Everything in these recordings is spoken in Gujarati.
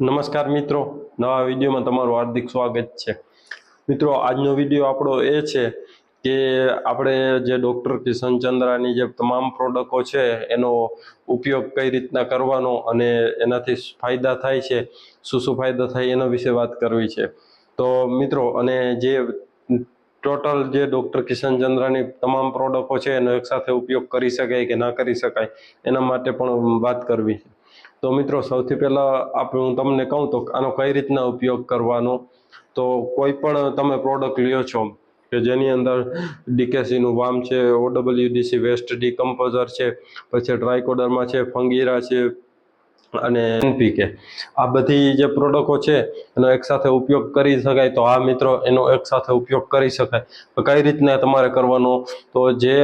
નમસ્કાર મિત્રો. નવા વિડીયોમાં તમારું હાર્દિક સ્વાગત છે. મિત્રો, આજનો વીડિયો આપણો એ છે કે આપણે જે ડૉક્ટર કિશન ચંદ્રાની જે તમામ પ્રોડક્ટો છે, એનો ઉપયોગ કઈ રીતના કરવાનો અને એનાથી ફાયદા થાય છે, શું શું ફાયદા થાય એના વિશે વાત કરવી છે. તો મિત્રો, અને જે ટોટલ જે ડૉક્ટર કિશન ચંદ્રાની તમામ પ્રોડક્ટો છે, એનો એકસાથે ઉપયોગ કરી શકાય કે ના કરી શકાય, એના માટે પણ વાત કરવી છે. તો મિત્રો, સૌથી પહેલાં આપણે હું તમને કહું તો આનો કઈ રીતના ઉપયોગ કરવાનો? તો કોઈ પણ તમે પ્રોડક્ટ લ્યો છો કે જેની અંદર ડીકેસીનું વામ છે ઓડબલ્યુડીસી વેસ્ટ ડીકમ્પોઝર છે, પછી ટ્રાયકોડરમાં છે, ફંગીરા છે અને એનપીકે આ બધી જે પ્રોડક્ટો છે, એનો એકસાથે ઉપયોગ કરી શકાય તો આ મિત્રો એનો એકસાથે ઉપયોગ કરી શકાય. કઈ રીતના તમારે કરવાનો? તો જે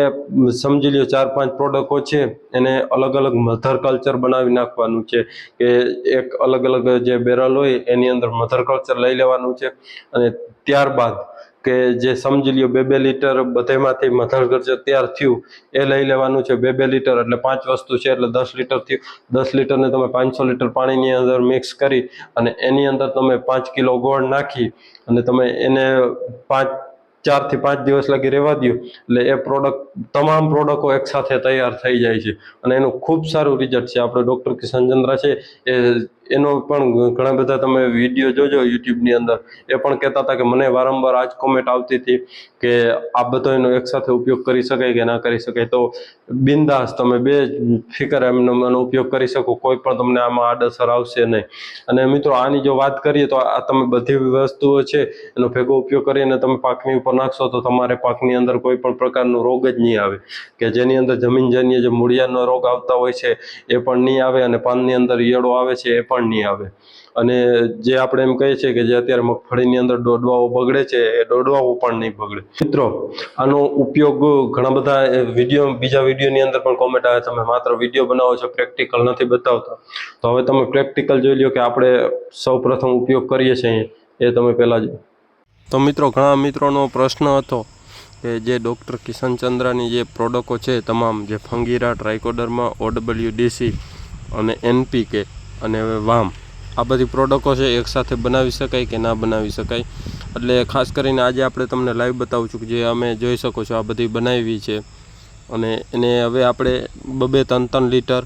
સમજી લ્યો ચાર પાંચ પ્રોડક્ટો છે, એને અલગ અલગ મધર કલ્ચર બનાવી નાખવાનું છે. કે એક અલગ અલગ જે બેરલ હોય, એની અંદર મધર કલ્ચર લઈ લેવાનું છે. અને ત્યારબાદ કે જે સમજી લ્યો બે બે લીટર બધેમાંથી કલ્ચર તૈયાર થયું, એ લઈ લેવાનું છે બે બે લીટર. એટલે પાંચ વસ્તુ છે, એટલે દસ લીટર થયું દસ લીટરને તમે પાંચસો લીટર પાણીની અંદર મિક્સ કરી અને એની અંદર તમે પાંચ કિલો ગોળ નાખી અને તમે એને પાંચ ચારથી પાંચ દિવસ લગી રહેવા દો એટલે એ પ્રોડક્ટ તમામ પ્રોડક્ટો એકસાથે તૈયાર થઈ જાય છે. અને એનું ખૂબ સારું રિઝલ્ટ છે. આપણે ડૉક્ટર કિશન ચંદ્રા છે, એ એનો પણ ઘણા બધા તમે વીડિયો જોજો યુટ્યુબની અંદર. એ પણ કહેતા હતા કે મને વારંવાર આ જ કોમેન્ટ આવતી હતી કે આ બધો એનો એકસાથે ઉપયોગ કરી શકાય કે ના કરી શકાય. તો બિંદાસ તમે બે ફિકર એમનો ઉપયોગ કરી શકો. કોઈ પણ તમને આમાં આડઅસર આવશે નહીં. અને મિત્રો, આની જો વાત કરીએ તો આ તમે બધી વસ્તુઓ છે, એનો ભેગો ઉપયોગ કરીને તમે પાકની ઉપર નાખશો તો તમારે પાકની અંદર કોઈ પણ પ્રકારનો રોગ જ નહીં આવે. કે જેની અંદર જમીનજન્ય જે મૂળિયાનો રોગ આવતા હોય છે, એ પણ નહીં આવે અને પાનની અંદર ઈયળો આવે છે, એ પણ નહીં આવે. અને જે આપણે એમ કહીએ છીએ કે જે અત્યારે મગફળીની અંદર દોડવાઓ બગડે છે, એ દોડવાઓ પણ નહીં બગડે. મિત્રો, આનો ઉપયોગ ઘણા બધા વીડિયો, બીજા વિડીયોની અંદર પણ કોમેન્ટ આવે તમે માત્ર વીડિયો બનાવો છો પ્રેક્ટિકલ નથી બતાવતા. તો હવે તમે પ્રેક્ટિકલ જોઈ લ્યો કે આપણે સૌ ઉપયોગ કરીએ છીએ એ તમે પહેલાં જ. તો મિત્રો, ઘણા મિત્રોનો પ્રશ્ન હતો કે જે ડૉક્ટર કિશનચંદ્રાની જે પ્રોડક્ટો છે તમામ જે ફંગીરા ટ્રાયકોડરમાં ઓડબલ્યુડીસી અને એનપીકે અને વામ. આ બધી પ્રોડક્ટો છે એકસાથે બનાવી શકાય કે ના બનાવી શકાય. એટલે ખાસ કરીને આજે આપણે તમને લાઈવ બતાવું છું કે જે અમે જોઈ શકો છો આ બધી બનાવી છે. અને એને હવે આપણે બબે ત્રણ ત્રણ લીટર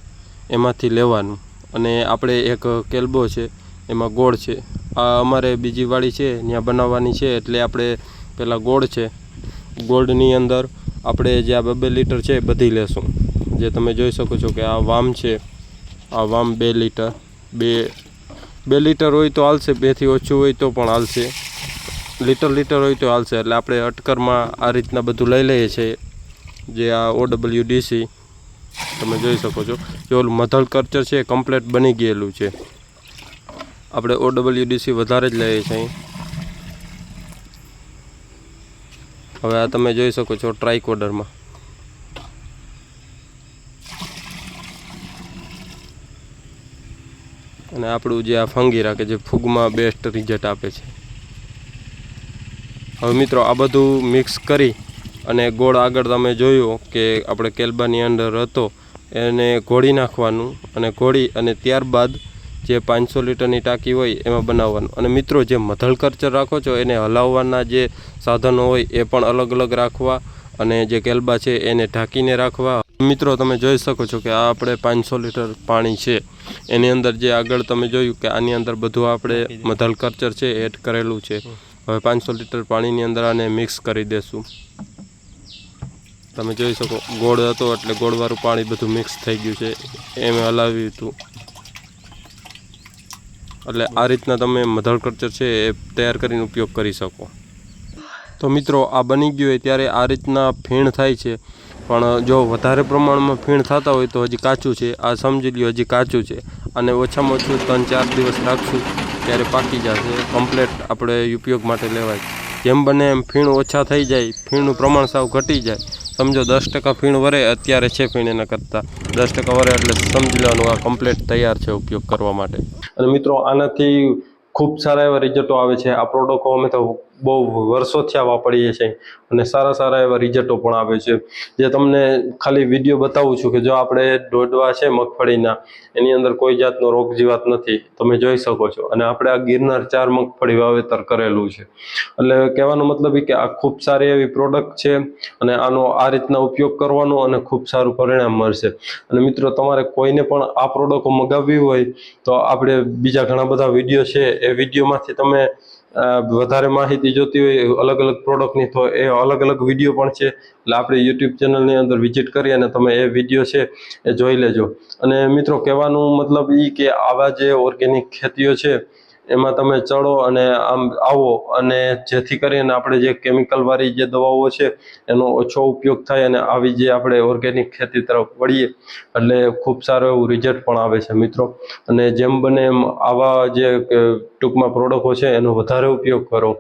એમાંથી લેવાનું. અને આપણે એક કેલ્બો છે, એમાં ગોળ છે. આ અમારે બીજી વાળી છે ત્યાં બનાવવાની છે, એટલે આપણે પહેલાં ગોળ છે. ગોળની અંદર આપણે જે આ બબે લીટર છે એ બધી લેશું. જે તમે જોઈ શકો છો કે આ વામ છે. આ વામ બે લીટર. બે બે લીટર હોય તો હાલશે, બેથી ઓછું હોય તો પણ હાલશે. લીટર લીટર હોય તો હાલશે. એટલે આપણે અટકરમાં આ રીતના બધું લઈ લઈએ છીએ. જે આ ઓડબલ્યુ ડીસી તમે જોઈ શકો છો. જે ઓલું મધલ કલ્ચર છે એ કમ્પ્લેટ બની ગયેલું છે. આપણે ઓડબલ્યુ ડીસી વધારે જ લઈએ છીએ હવે આ તમે જોઈ શકો છો ટ્રાયકોડરમાં અને આપણું જે આ ફંગીરા કે જે ફૂગમાં બેસ્ટ રિઝલ્ટ આપે છે. હવે મિત્રો આ બધું મિક્સ કરી અને ગોળ આગળ તમે જોયું કે આપણે કેલબાની અંદર હતો, એને ઘોળી નાખવાનું અને ઘોળી અને ત્યારબાદ જે પાંચસો લીટરની ટાંકી હોય એમાં બનાવવાનું. અને મિત્રો જે મધલ કલ્ચર રાખો છો એને હલાવવાના જે સાધનો હોય એ પણ અલગ અલગ રાખવા અને જે કેલબા છે એને ઢાંકીને રાખવા. મિત્રો, તમે જોઈ શકો છો કે આ આપણે પાંચસો લીટર પાણી છે. એની અંદર જે આગળ તમે જોયું કે આની અંદર બધું આપણે મધલ કલ્ચર છે, એડ કરેલું છે. હવે પાંચસો લીટર પાણીની અંદર આને મિક્સ કરી દેશું. તમે જોઈ શકો, ગોળ હતો એટલે ગોળવાળું પાણી બધું મિક્સ થઈ ગયું છે. એમ હલાવ્યું હતું. એટલે આ રીતના તમે મધર કલ્ચર છે એ તૈયાર કરીને ઉપયોગ કરી શકો. તો મિત્રો, આ બની ગયું હોય ત્યારે આ રીતના ફીણ થાય છે. પણ જો વધારે પ્રમાણમાં ફીણ થતા હોય તો હજી કાચું છે. આ સમજી લ્યો હજી કાચું છે. અને ઓછામાં ઓછું ત્રણ ચાર દિવસ રાખશું ત્યારે પાકી જશે. કમ્પ્લેટ આપણે ઉપયોગ માટે લેવાય. જેમ બને એમ ફીણ ઓછા થઈ જાય. ફીણનું પ્રમાણ સાવ ઘટી જાય. સમજો દસ ટકા ફીણ વરે અત્યારે છે ફીણ એના કરતાં. દસ ટકા વરે એટલે સમજી લેવાનું આ કમ્પ્લેટ તૈયાર છે ઉપયોગ કરવા માટે. અને મિત્રો, આનાથી ખૂબ સારા એવા રિઝલ્ટો આવે છે. આ પ્રોડક્ટો અમે તો બહુ વર્ષોથી આ વાપરીએ છીએ. અને સારા સારા એવા રિઝલ્ટો પણ આવે છે. જે તમને ખાલી વીડિયો બતાવું છું કે જો આપણે ડોડવા છે મગફળીના, એની અંદર કોઈ જાતનો રોગ જીવાત નથી, તમે જોઈ શકો છો. અને આપણે આ ગિરનાર ચાર મગફળી વાવેતર કરેલું છે. એટલે કહેવાનો મતલબ એ કે આ ખૂબ સારી એવી પ્રોડક્ટ છે અને આનો આ રીતના ઉપયોગ કરવાનો અને ખૂબ સારું પરિણામ મળશે. અને મિત્રો, તમારે કોઈને પણ આ પ્રોડક્ટો મગાવવી હોય તો આપણે બીજા ઘણા બધા વીડિયો છે. એ વિડીયોમાંથી તમે વધારે માહિતી જોતી હોય, અલગ અલગ પ્રોડક્ટની તો એ અલગ અલગ વીડિયો પણ છે. એટલે આપણે યુટ્યુબ ચેનલની અંદર વિઝિટ કરી અને તમે એ વીડિયો છે એ જોઈ લેજો. અને મિત્રો, કહેવાનું મતલબ એ કે આવા જે ઓર્ગેનિક ખેતીઓ છે, એમાં તમે ચડો અને આમ આવો અને જેથી કરીને આપણે જે કેમિકલવાળી જે દવાઓ છે, એનો ઓછો ઉપયોગ થાય અને આવી જે આપણે ઓર્ગેનિક ખેતી તરફ વળીએ, એટલે ખૂબ સારું એવું રિઝલ્ટ પણ આવે છે મિત્રો. અને જેમ બને એમ આવા જે ટૂંકમાં પ્રોડક્ટો છે, એનો વધારે ઉપયોગ કરો.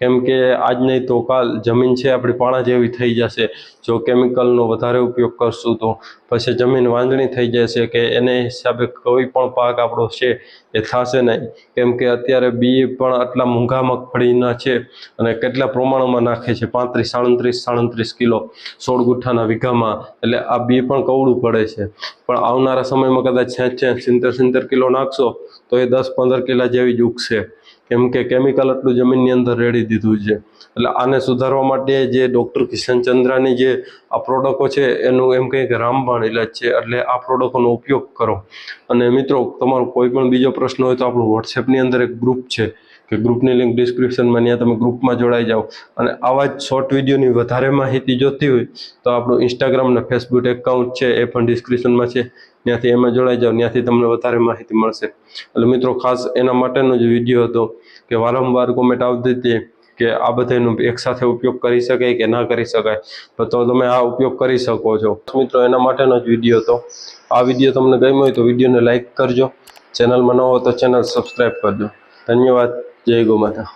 કેમ કે આજ નહીં તો કાલ જમીન છે, આપણી પાણા જેવી થઈ જશે. જો કેમિકલનો વધારે ઉપયોગ કરશું તો પછી જમીન વાંજણી થઈ જશે કે એને હિસાબે કોઈ પણ પાક આપણો છે એ થશે નહીં. કેમ કે અત્યારે બી પણ આટલા મોંઘા મગફળીના છે અને કેટલા પ્રમાણમાં નાખે છે? પાંત્રીસ, સાડત્રીસ સાડત્રીસ કિલો સોળ ગુઠ્ઠાના વીઘામાં. એટલે આ બી પણ કવડું પડે છે. પણ આવનારા સમયમાં કદાચ છેંઠ છેંઠ સિત્તેર સિત્તેર કિલો નાખશો તો એ દસ, પંદર કિલા જેવી જ ઉગશે. કેમ કે કેમિકલ આટલું જમીનની અંદર રેડી દીધું છે. એટલે આને સુધારવા માટે જે ડૉક્ટર કિશન ચંદ્રાની જે આ પ્રોડક્ટો છે, એનું એમ કહે કે રામબાણ ઇલાજ છે. એટલે આ પ્રોડક્ટોનો ઉપયોગ કરો. અને મિત્રો, તમારો કોઈ પણ બીજો પ્રશ્ન હોય તો આપણું વોટ્સએપની અંદર એક ગ્રુપ છે. કે ગ્રુપની લિંક ડિસ્ક્રિપ્શનમાં ત્યાં તમે ગ્રુપમાં જોડાઈ જાઓ. અને આવા જ શોર્ટ વિડીયોની વધારે માહિતી જોતી હોય, તો આપણું ઇન્સ્ટાગ્રામ અને ફેસબુક એકાઉન્ટ છે, એ પણ ડિસ્ક્રિપ્શનમાં છે. ત્યાંથી એમાં જોડાઈ જાઓ ત્યાંથી તમને વધારે માહિતી મળશે. એટલે મિત્રો, ખાસ એના માટેનો જ વીડિયો હતો કે વારંવાર કોમેન્ટ આવતી હતી કે આ બધાનો એકસાથે ઉપયોગ કરી શકાય કે ના કરી શકાય. તો તમે આ ઉપયોગ કરી શકો છો. મિત્રો, એના માટેનો જ વીડિયો હતો. આ વીડિયો તમને ગમ્યો હોય તો વિડીયોને લાઇક કરજો. ચેનલમાં ન હો તો ચેનલ સબસ્ક્રાઈબ કરજો. ધન્યવાદ. જય ગો માતા